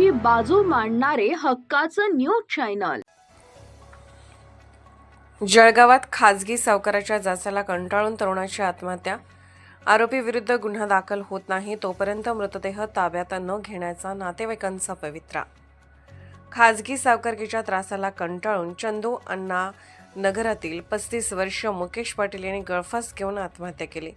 लोकांची बाजू मांडणारे हक्काचं न्यूज चॅनल. जळगावात खाजगी सावकाराच्या जाचाला कंटाळून तरुणाची आत्महत्या. आरोपी विरुद्ध गुन्हा दाखल होत नाही तोपर्यंत मृतदेह ताब्यात न घेण्याचा नातेवाईकांचा पवित्रा. खाजगी सावकारकीच्या त्रासाला कंटाळून चंदू अण्णा नगरातील पस्तीस वर्ष मुकेश पाटील यांनी गळफास घेऊन आत्महत्या केली.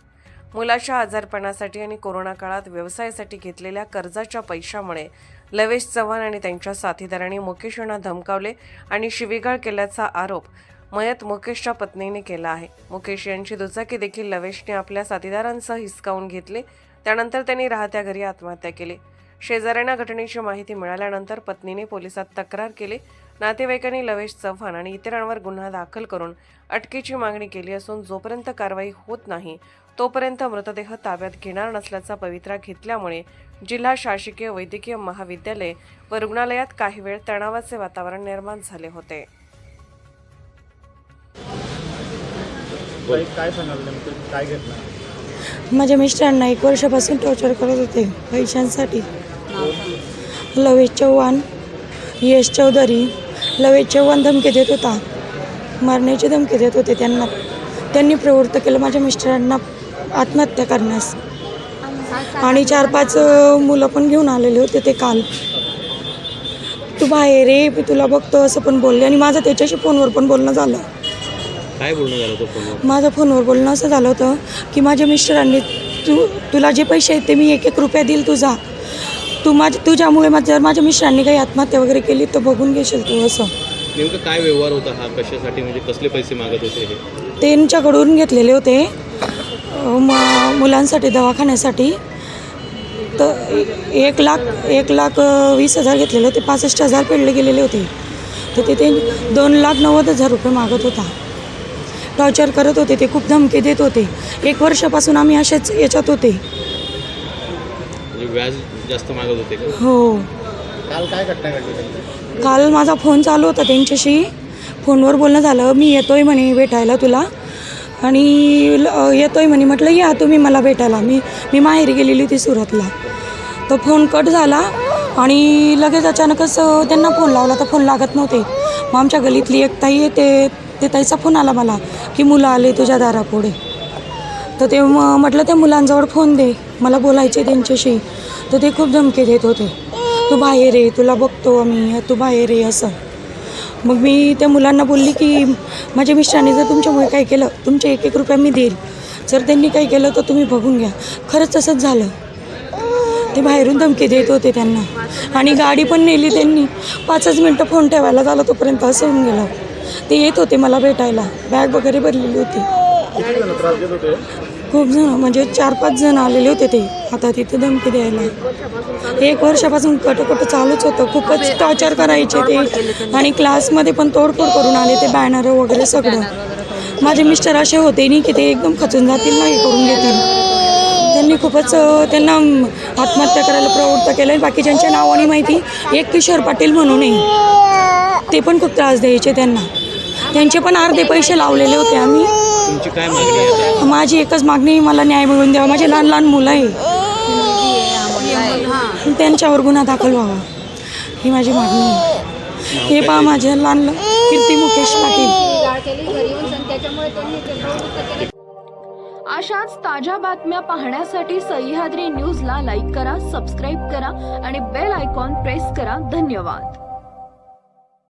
मुलाच्या आजारपणासाठी आणि कोरोना काळात व्यवसायासाठी घेतलेल्या कर्जाच्या पैशामुळे लवेश चव्हाण आणि त्यांच्या साथीदारांनी मुकेश यांना धमकावले आणि शिवीगाळ केल्याचा आरोप मयत मुकेशच्या पत्नीने केला आहे. मुकेश यांची दुचाकी देखील लवेशने आपल्या साथीदारांसह हिसकावून घेतले. त्यानंतर त्यांनी राहत्या घरी आत्महत्या केली. शेजाऱ्यांना घटनेची माहिती मिळाल्यानंतर पत्नीने पोलिसात तक्रार केली. नातेवाईकांनी लवेश चव्हाण आणि इतरांवर गुन्हा दाखल करून अटकेची मागणी केली असून जोपर्यंत कारवाई होत नाही तोपर्यंत मृतदेह ताब्यात घेणार नसल्याचा पवित्रा घेतल्यामुळे जिल्हा शासकीय वैद्यकीय महाविद्यालय व रुग्णालयात काही वेळ तणावाचे वातावरण निर्माण झाले होते. काय काय सांगाल नेमकं? काय घटना माझ्या मिस्टरांना एक वर्षापासून टॉर्चर करत होते पैशांसाठी. लवेश चव्हाण यश चौधरी लवेश चव्हाण धमकी देत होता. मारण्याची धमकी देत होते त्यांना. त्यांनी प्रवृत्त केलं माझ्या मिस्टरांना आत्महत्या करण्यास. आणि चार पाच मुलं पण घेऊन आलेले होते ते काल. तू बाहेर ये मी तुला बघतो असं पण बोलले. आणि माझं त्याच्याशी फोनवर पण बोलणं झालं. काय बोलणं झालं होतं फोनवर? माझं फोनवर बोलणं असं झालं होतं की माझ्या मिस्टरांनी तू तुला जे पैसे आहेत ते मी एक एक रुपया देईल तुझा तू माझ्या तुझ्यामुळे माझ्या जर माझ्या मिस्टरांनी काही आत्महत्या वगैरे केली तर बघून घेशील तू असं. नेमकं काय व्यवहार होता हा? कशासाठी? म्हणजे कसले पैसे मागत होते हे? त्यांच्याकडून घेतलेले होते. अं, म मुलांसाठी दवाखान्यासाठी. तर एक लाख एक लाख अं, वीस हजार घेतलेले होते. पासष्ट हजार फेडले गेलेले होते. तर ते ते दोन लाख नव्वद हजार रुपये मागत होता. टॉर्चर करत होते. ते खूप धमके देत होते. एक वर्षापासून आम्ही असेच याच्यात होते. म्हणजे व्याज जास्त मागत होते का? हो. काल काय घटना घडली काल माझा फोन चालू होता त्यांच्याशी. फोनवर बोलणं झालं मी येतोय म्हणे भेटायला तुला. आणि ल- येतोय म्हणे. म्हटलं या तुम्ही मला भेटायला. मी मी माहेरी गेलेली होती सुरतला. तर फोन कट झाला आणि लगेच अचानकच अ, त्यांना फोन लावला तर फोन लागत नव्हते. मग आमच्या गलीतली एक ताई आहे ते ते ताईचा फोन आला मला की मुलं आले तुझ्या दारापुढे. तर ते म- म्हटलं त्या मुलांजवळ फोन दे मला बोलायचे त्यांच्याशी. तर ते खूप धमके देत होते. तू बाहेर ये तुला बघतो आम्ही. तू बाहेर ये असं. मग मी त्या मुलांना बोलली की माझ्या मिस्टरांनी जर तुमच्यामुळे काय केलं तुमचे एक एक रुपया मी देईल. जर त्यांनी काही केलं तर तुम्ही बघून घ्या. खरंच तसंच झालं. ते बाहेरून धमकी देत होते त्यांना. आणि गाडी पण नेली त्यांनी. पाचच मिनटं फोन ठेवायला झालं तोपर्यंत असं होऊन गेलं. ते येत होते मला भेटायला. बॅग वगैरे भरलेली होती. खूप जण म्हणजे चार पाच जण आलेले होते ते. आता तिथे धमकी द्यायला. एक वर्षापासून कटकट चालूच होतं. खूपच टॉर्चर करायचे ते. आणि क्लासमध्ये पण तोडफोड करून आले ते बॅनर वगैरे सगळं. माझे मिस्टर असे होते नाही की ते एकदम खचून जातील नाही करून घेतील. त्यांनी खूपच त्यांना आत्महत्या करायला प्रवृत्त केलं बाकीच्यांच्या नावाने माहिती. एक किशोर पाटील म्हणूनही ते पण खूप त्रास द्यायचे त्यांना. त्यांचे पण अर्धे पैसे लावलेले होते आम्ही. तुमची काय मागणी आहे आता? माझी एकच मागणी मला न्याय मिळवून द्यावा. माझे लहान लहान मुलं आहे. त्यांच्यावर गुन्हा दाखल व्हावा. ही माझी मागणी आहे. हे पहा माझे लहान कीर्ती मुकेश पाटील. अशाच ताज्या बातम्या पाहण्यासाठी सह्याद्री न्यूजला लाईक करा सबस्क्राईब करा आणि बेल आयकॉन प्रेस करा. धन्यवाद.